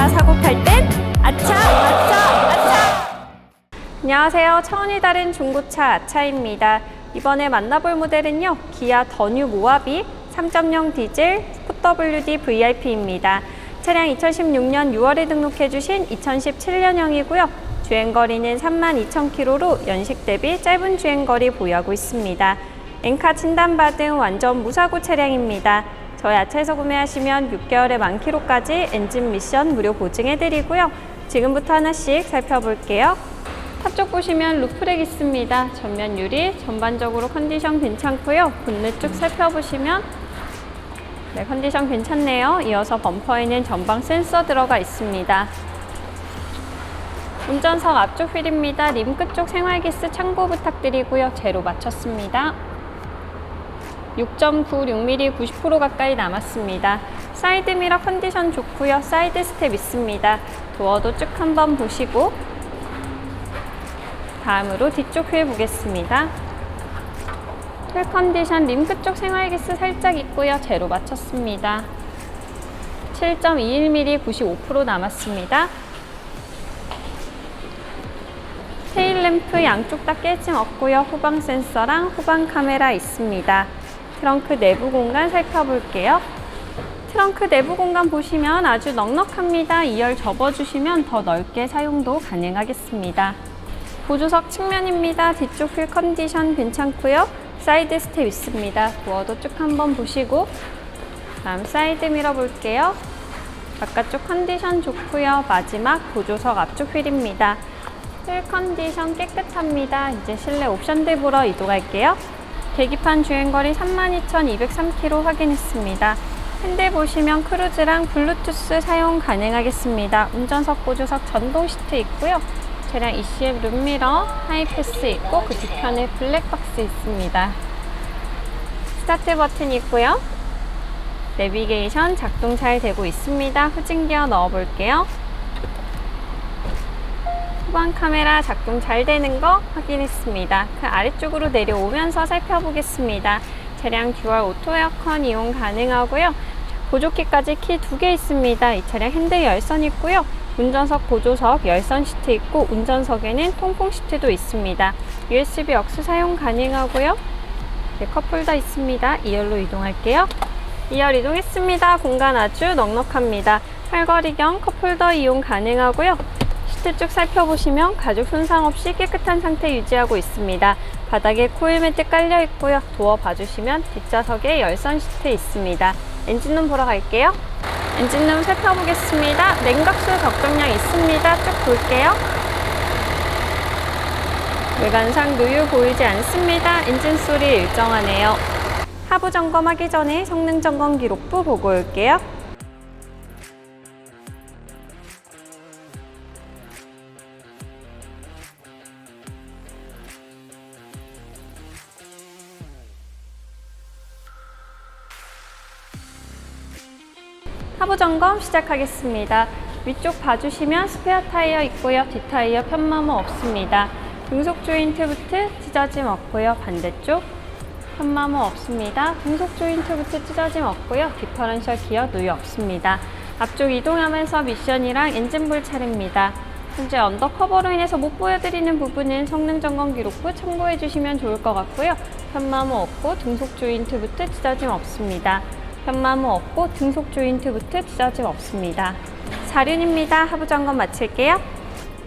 차 사고 팔 땐 아차 아차 아차. 안녕하세요. 차원이 다른 중고차 아차입니다. 이번에 만나볼 모델은요 기아 더뉴 모하비 3.0 디젤 WD VIP입니다. 차량 2016년 6월에 등록해 주신 2017년형이고요. 주행거리는 32,000km로 연식 대비 짧은 주행거리 보유하고 있습니다. 엔카 진단받은 완전 무사고 차량입니다. 저희 아차에서 구매하시면 6개월에 만 킬로까지 엔진 미션 무료 보증해드리고요. 지금부터 하나씩 살펴볼게요. 탑쪽 보시면 루프렉 있습니다. 전면 유리, 전반적으로 컨디션 괜찮고요. 본넷 쭉 살펴보시면 네, 컨디션 괜찮네요. 이어서 범퍼에는 전방 센서 들어가 있습니다. 운전석 앞쪽 휠입니다. 림 끝 쪽 생활기스 참고 부탁드리고요. 제로 맞췄습니다. 6.96mm 90% 가까이 남았습니다. 사이드 미러 컨디션 좋고요. 사이드 스텝 있습니다. 도어도 쭉 한번 보시고 다음으로 뒤쪽 휠 보겠습니다. 휠 컨디션 림 끝쪽 생활기스 살짝 있고요. 제로 맞췄습니다. 7.21mm 95% 남았습니다. 테일램프 양쪽 다 깨짐 없고요. 후방 센서랑 후방 카메라 있습니다. 트렁크 내부 공간 살펴볼게요. 트렁크 내부 공간 보시면 아주 넉넉합니다. 2열 접어주시면 더 넓게 사용도 가능하겠습니다. 보조석 측면입니다. 뒤쪽 휠 컨디션 괜찮고요. 사이드 스텝 있습니다. 도어도 쭉 한번 보시고 다음 사이드 미러 볼게요. 바깥쪽 컨디션 좋고요. 마지막 보조석 앞쪽 휠입니다. 휠 컨디션 깨끗합니다. 이제 실내 옵션들 보러 이동할게요. 계기판 주행거리 32,203km 확인했습니다. 핸들 보시면 크루즈랑 블루투스 사용 가능하겠습니다. 운전석 보조석 전동 시트 있고요. 차량 ECM 룸미러, 하이패스 있고 그 뒤편에 블랙박스 있습니다. 스타트 버튼 있고요. 내비게이션 작동 잘 되고 있습니다. 후진 기어 넣어볼게요. 후방 카메라 작동 잘 되는 거 확인했습니다. 그 아래쪽으로 내려오면서 살펴보겠습니다. 차량 듀얼 오토 에어컨 이용 가능하고요. 보조키까지 키 두 개 있습니다. 이 차량 핸들 열선 있고요. 운전석 보조석 열선 시트 있고 운전석에는 통풍 시트도 있습니다. USB 역수 사용 가능하고요. 네, 컵홀더 있습니다. 2열로 이동할게요. 2열 이동했습니다. 공간 아주 넉넉합니다. 팔걸이경 컵홀더 이용 가능하고요. 시트 쭉 살펴보시면 가죽 손상 없이 깨끗한 상태 유지하고 있습니다. 바닥에 코일 매트 깔려 있고요. 도어 봐주시면 뒷좌석에 열선 시트 있습니다. 엔진룸 보러 갈게요. 엔진룸 살펴보겠습니다. 냉각수 적정량 있습니다. 쭉 볼게요. 외관상 누유 보이지 않습니다. 엔진 소리 일정하네요. 하부 점검하기 전에 성능 점검 기록부 보고 올게요. 하부 점검 시작하겠습니다. 위쪽 봐주시면 스페어 타이어 있고요. 뒷타이어 편마모 없습니다. 등속 조인트 부트 찢어짐 없고요. 반대쪽 편마모 없습니다. 등속 조인트 부트 찢어짐 없고요. 디퍼런셜 기어 누유 없습니다. 앞쪽 이동하면서 미션이랑 엔진 불 차례입니다. 현재 언더커버로 인해서 못 보여드리는 부분은 성능 점검 기록부 참고해 주시면 좋을 것 같고요. 편마모 없고 등속 조인트 부트 찢어짐 없습니다. 편마모 없고 등속 조인트 부트 찢어짐 없습니다. 사륜입니다. 하부 점검 마칠게요.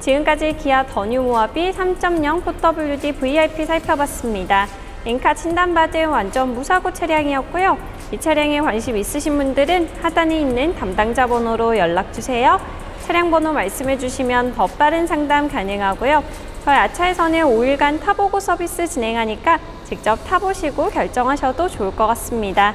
지금까지 기아 더뉴 모하비 3.0 4WD VIP 살펴봤습니다. 엔카 진단받은 완전 무사고 차량이었고요. 이 차량에 관심 있으신 분들은 하단에 있는 담당자 번호로 연락주세요. 차량 번호 말씀해 주시면 더 빠른 상담 가능하고요. 저희 아차에서는 5일간 타보고 서비스 진행하니까 직접 타보시고 결정하셔도 좋을 것 같습니다.